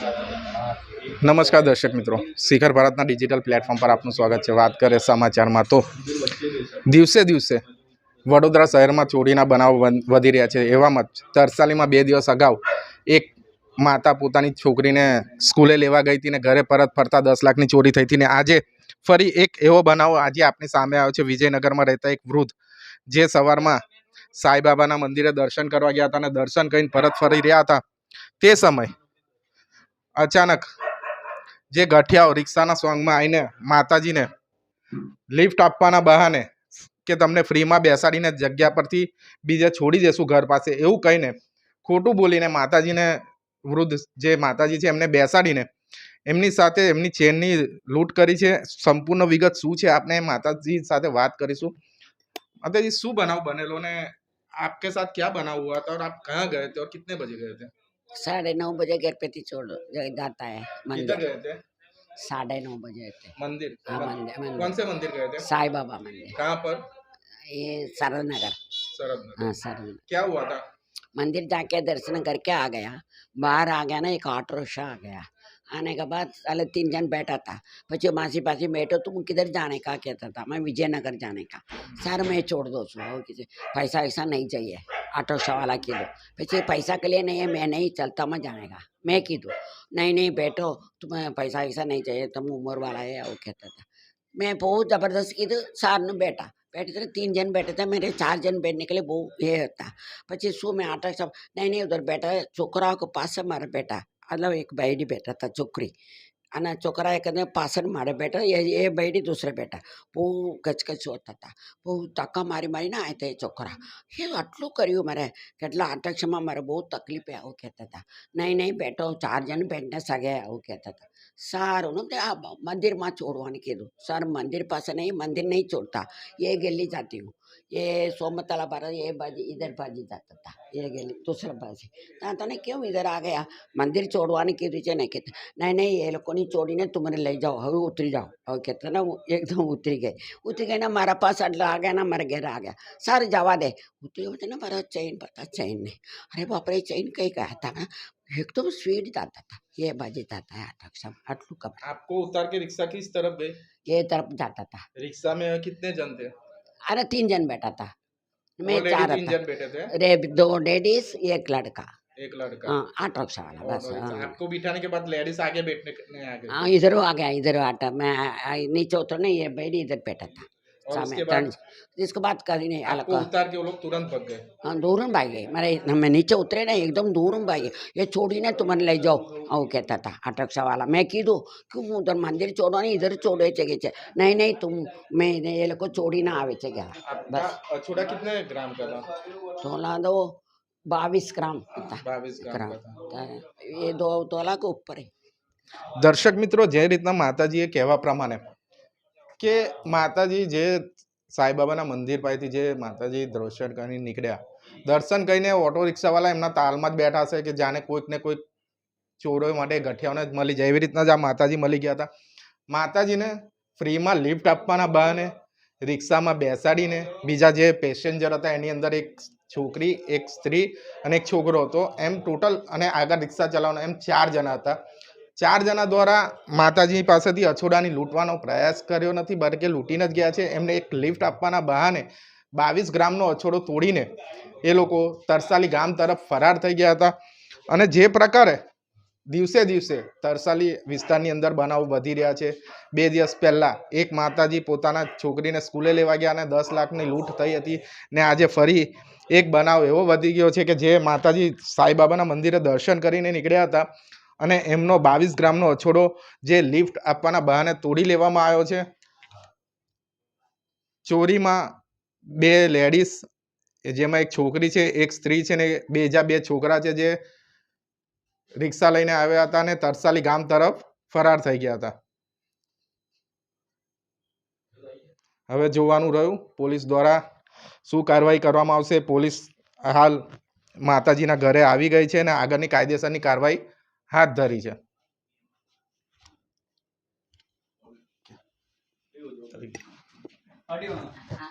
નમસ્કાર દર્શક મિત્રો. શિખર ભારતના ડિજિટલ પ્લેટફોર્મ પર આપનું સ્વાગત છે. વાત કરીએ સમાચારમાં તો દિવસે દિવસે વડોદરા શહેરમાં ચોરીના બનાવ વધી રહ્યા છે. એવામાં જ તરસાલીમાં બે દિવસ અગાઉ એક માતા પોતાની છોકરીને સ્કૂલે લેવા ગઈ હતી ને ઘરે પરત ફરતા દસ લાખની ચોરી થઈ હતી ને આજે ફરી એક એવો બનાવ આજે આપણી સામે આવ્યો છે. વિજયનગરમાં રહેતા એક વૃદ્ધ જે સવારમાં સાંઈબાબાના મંદિરે દર્શન કરવા ગયા હતા અને દર્શન કરીને પરત ફરી રહ્યા હતા. તે સમય અચાનક જે ગઠિયાઓ રિક્ષાના સોંગમાં આવીને માતાજીને લિફ્ટ આપવાના બહાને કે તમને ફ્રીમાં બેસાડીને જગ્યા પરથી બીજે છોડી દેશું ઘર પાસે એવું કહીને ખોટું બોલીને માતાજીને વૃદ્ધ જે માતાજી છે એમને બેસાડીને એમની સાથે એમની ચેનની લૂંટ કરી છે સંપૂર્ણ વિગત શું છે આપણે માતાજી સાથે વાત કરીશું માતાજી શું બનાવ બનેલો ને आपके साथ क्या बना हुआ था और आप कहाँ गए थे और कितने बजे गए थे साढ़े नौ बजे गणपति छोड़ जाता है मंदिर। साढ़े नौ बजे थे। मंदिर? हाँ मंदिर कौन से मंदिर गए थे? साई बाबा मंदिर। कहाँ पर? ये सरद नगर हाँ हाँ नगर क्या हुआ था? मंदिर जाके दर्शन करके आ गया। बाहर आ गया ना एक ऑटो रिक्शा आ गया। आने के बाद साले तीन जन बैठा था। पची मासी पासी बैठो तुम किधर जाने का कहता था? मैं विजयनगर जाने का। सर मैं छोड़ दो सो किसी पैसा वैसा नहीं चाहिए। ऑटो रिक्शा वाला कीधो પછી पैसा के लिए नहीं है मैं नहीं चलता मैं जाने का मैं कीधो नहीं नहीं बैठो तुम्हें पैसा वैसा नहीं चाहिए तुम उम्र वाला है वो कहता था मैं बहुत ज़बरदस्त कीधું સારનું બેઠા बैठे थे तीन जन बैठे थे मेरे चार जन बैठने के लिए वो ये था પછી શું મેં આટા सब नहीं नहीं उधर बैठा है છોકરાઓ के पास से मारे बैठा मतलब एक बैडी बैठा था छोकरी આના છોકરા એકને પાછળ મારે બેઠા, એ એ બૈડી દૂસરે બેઠા. બહુ ગચગચ હોતા હતા બહુ ધક્કા મારી મારીને આવ્યા હતા એ છોકરા. એ આટલું કર્યું મારે? કેટલા આટક્ષમાં મારે બહુ તકલીફે આવું કહેતા હતા નહીં નહીં બેઠો ચાર જણ બેઠને સગે આવું કહેતા હતા સારું, ને આ મંદિરમાં છોડવાનું કીધું. સર, મંદિર પાસે નહીં, મંદિર નહીં છોડતા. એ ગેલી જાતી હું. ये सोमतला बारा ये बाजी इधर बाजी जाता था ये गली दूसरा बाजी हाँ तो नहीं क्यों इधर आ गया मंदिर छोड़वाने की रीचे नहीं कहते नहीं नहीं ये लोग को नहीं छोड़ी ने तुम्हारे ले जाओ હવે उतरी जाओ और कहते ना वो एकदम उतरी गए उतरी गए ना मारा पास अडला आ गया ना मारा घर आ गया सर जावा दे उतरी होते ना मारा चैन पता चैन नहीं अरे बाप रे चैन कहीं कहा था ना एकदम स्पीड जाता था ये बाजी जाता है अटक सब अटलू कब आपको उतार के रिक्शा किस तरफ गई ये तरफ जाता था रिक्शा में कितने जन थे अरे तीन जन बैठा था। मैं चार तीन जन बैठे थे? रे दो लेडीज़ एक लड़का। एक लड़का। हाँ आठ रिक्शा वाला बस। हाँ। आपको बिठाने के बाद लेडीज़ आगे बैठने हाँ इधर आ गया इधर आटा मैं नीचे उतर नहीं ये बैठी इधर बैठा था। उसके बाद तरण- इसके बाद कभी नहीं अलग आपको उतार के वो लोग तुरंत भग गए हाँ दूर भाई गए मेरे मैं नीचे उतरे ना एकदम दूर भाई गए ये छोड़ी ने तुम्हें ले जाओ वो कहता था आठ रिक्शा वाला मैं कीधु क्यों उधर मंदिर छोड़ो नहीं इधर छोड़े चाहिए छे नहीं नहीं तुम मैं ये लोग को छोड़ी ना आवे छे क्या आपका अछूड़ा कितने ग्राम का था तोला दो बाईस ग्राम था बाईस ग्राम ग्राम का था ये दो तोला के ऊपर है દર્શક મિત્રો જે રીતના માતાજીએ કહેવા પ્રમાણે કે માતાજી જે સાંઈબાબાના મંદિર પાસેથી જે માતાજી દર્શન કરીને નીકળ્યા, દર્શન કરીને ઓટો રિક્ષાવાળા એમના તાલમાં જ બેઠા હશે કે જાણે કોઈક ને કોઈક ચોરો માટે ગઠિયાઓને જ મળી જાય. એવી રીતના જ આ માતાજી મળી ગયા હતા. માતાજીને ફ્રીમાં લિફ્ટ આપવાના બહાને રિક્ષામાં બેસાડીને બીજા જે પેસેન્જર હતા એની અંદર એક છોકરી, એક સ્ત્રી અને એક છોકરો હતો. એમ ટોટલ અને આગળ રિક્ષા ચલાવવાના એમ ચાર જણા હતા. ચાર જણા દ્વારા માતાજી પાસેથી અછોડાની લૂંટવાનો પ્રયાસ કર્યો નથી બલકે લૂંટીને જ ગયા છે. એમને એક લિફ્ટ આપવાના બહાને બાવીસ ગ્રામનો અછોડો તોડીને એ લોકો તરસાલી ગામ તરફ ફરાર થઈ ગયા હતા. અને જે પ્રકારે દિવસે દિવસે તરસાલી વિસ્તારની અંદર બનાવ વધી રહ્યા છે. બે દિવસ પહેલાં એક માતાજી પોતાના છોકરીને સ્કૂલે લેવા ગયા અને દસ લાખની લૂંટ થઈ હતી ને આજે ફરી એક બનાવ એવો વધી ગયો છે કે જે માતાજી સાંઈબાબાના મંદિરે દર્શન કરીને નીકળ્યા હતા. અને એમનો બાવીસ ગ્રામનો અછોડો જે લિફ્ટ આપવાના બહાને તોડી લેવામાં આવ્યો છે. ચોરીમાં બે લેડીઝ જેમાં એક છોકરી છે, એક સ્ત્રી છે ને બીજા બે છોકરા છે જે રિક્ષા લઈને આવ્યા હતા અને તરસાલી ગામ તરફ ફરાર થઈ ગયા હતા. હવે જોવાનું રહ્યું, પોલીસ દ્વારા શું કાર્યવાહી કરવામાં આવશે? પોલીસ હાલ માતાજીના ઘરે આવી ગઈ છે અને આગળની કાયદેસરની કાર્યવાહી હાથ ધરી છે. हाँ